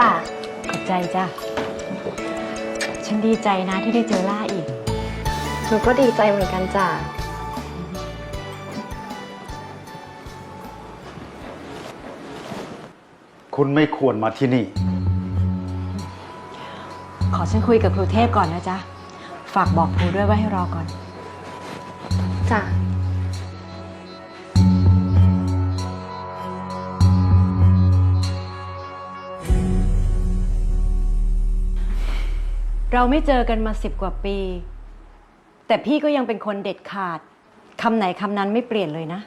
จ้ะขอบใจจ้ะ ฉันดีใจนะที่ได้เจอล่าอีก หนูก็ดีใจเหมือนกันจ้ะ คุณไม่ควรมาที่นี่ ขอฉันคุยกับครูเทพก่อนนะจ๊ะ ฝากบอกครูด้วยว่าให้รอก่อน จ้ะ เราไม่เจอกันมาสิบกว่าปี แต่พี่ก็ยังเป็นคนเด็ดขาดคำไหนคำนั้นไม่เปลี่ยนเลยนะ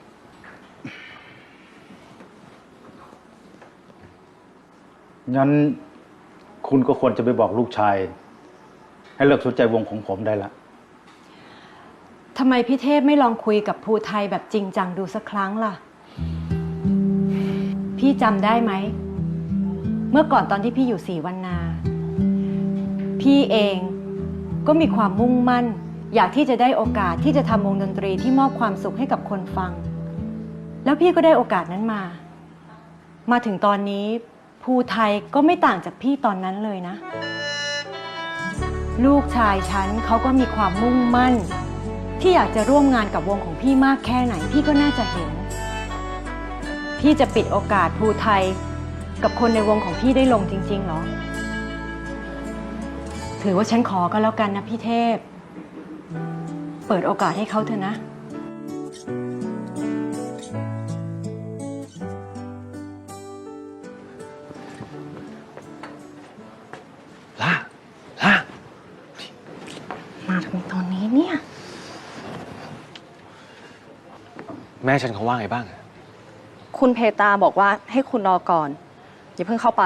งั้นคุณก็ควรจะไปบอกลูกชาย ให้เลิกสนใจวงของผมได้ละทำไมพี่เทพไม่ลองคุยกับภูไทยแบบจริงจังดูสักครั้งล่ะ พี่จำได้ไหม เมื่อก่อนตอนที่พี่อยู่สีวันนา พี่เองก็มีความมุ่งมั่น อยากที่จะได้โอกาสที่จะทำวงดนตรีที่มอบความสุขให้กับคนฟัง แล้วพี่ก็ได้โอกาสนั้นมา มาถึงตอนนี้ภูไทยก็ไม่ต่างจากพี่ตอนนั้นเลยนะ ลูกชายฉันเขาก็มีความมุ่งมั่น ที่อยากจะร่วมงานกับวงของพี่มากแค่ไหน พี่ก็น่าจะเห็น พี่จะปิดโอกาสภูไทย กับคนในวงของพี่ได้ลงจริงๆหรอ ถือว่าฉันขอก็แล้วกันนะพี่เทพ เปิดโอกาสให้เขาเถอะนะ ล่า ล่า มาถึงตอนนี้เนี่ย แม่ฉันเขาว่าไงบ้างอะคุณเพตาบอกว่าให้คุณรอก่อน อย่าเพิ่งเข้าไป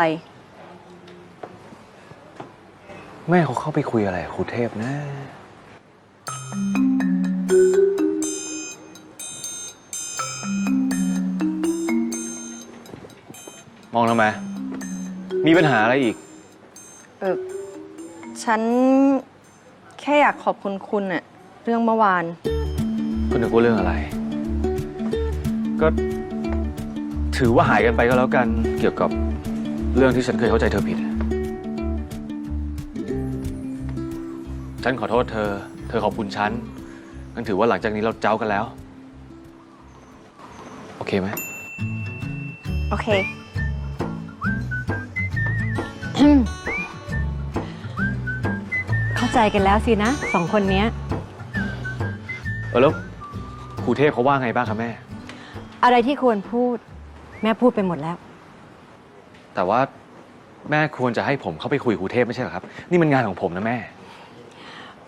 แม่เขาเข้าไปคุยอะไรกับครูเทพนะ มองทำไม มีปัญหาอะไรอีก เออฉันแค่อยากขอบคุณคุณอะเรื่องเมื่อวานคุณนึกว่าเรื่องอะไร ก็ ถือว่าหายกันไปก็แล้วกัน เกี่ยวกับเรื่องที่ฉันเคยเข้าใจเธอผิด ฉันขอโทษเธอ เธอขอบคุณฉันงั้นถือว่าหลังจากนี้เราเจ้ากันแล้ว โอเคไหม โอเค เข้าใจกันแล้วสินะสองคนเนี้ย เออแล้วครูเทพเขาว่าไงบ้างครับแม่ อะไรที่ควรพูด แม่พูดไปหมดแล้ว แต่ว่าแม่ควรจะให้ผมเข้าไปคุยกับครูเทพไม่ใช่เหรอครับ นี่มันงานของผมนะแม่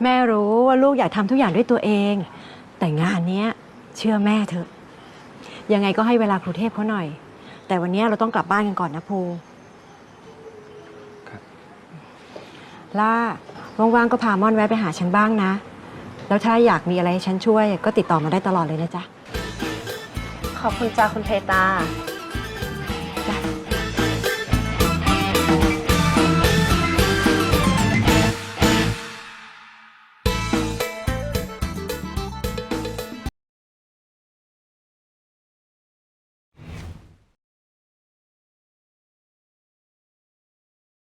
แม่รู้ว่าลูกอยากทำทุกอย่างด้วยตัวเอง แต่งานเนี้ยเชื่อแม่เถอะ ยังไงก็ให้เวลาครูเทพเขาหน่อย แต่วันเนี้ยเราต้องกลับบ้านกันก่อนนะภูครับ ล่าว่างๆก็พาม่อนแวะไปหาฉันบ้างนะ แล้วถ้าอยากมีอะไรให้ฉันช่วย ก็ติดต่อมาได้ตลอดเลยนะจ๊ะ ขอบคุณจ้าคุณเพตาค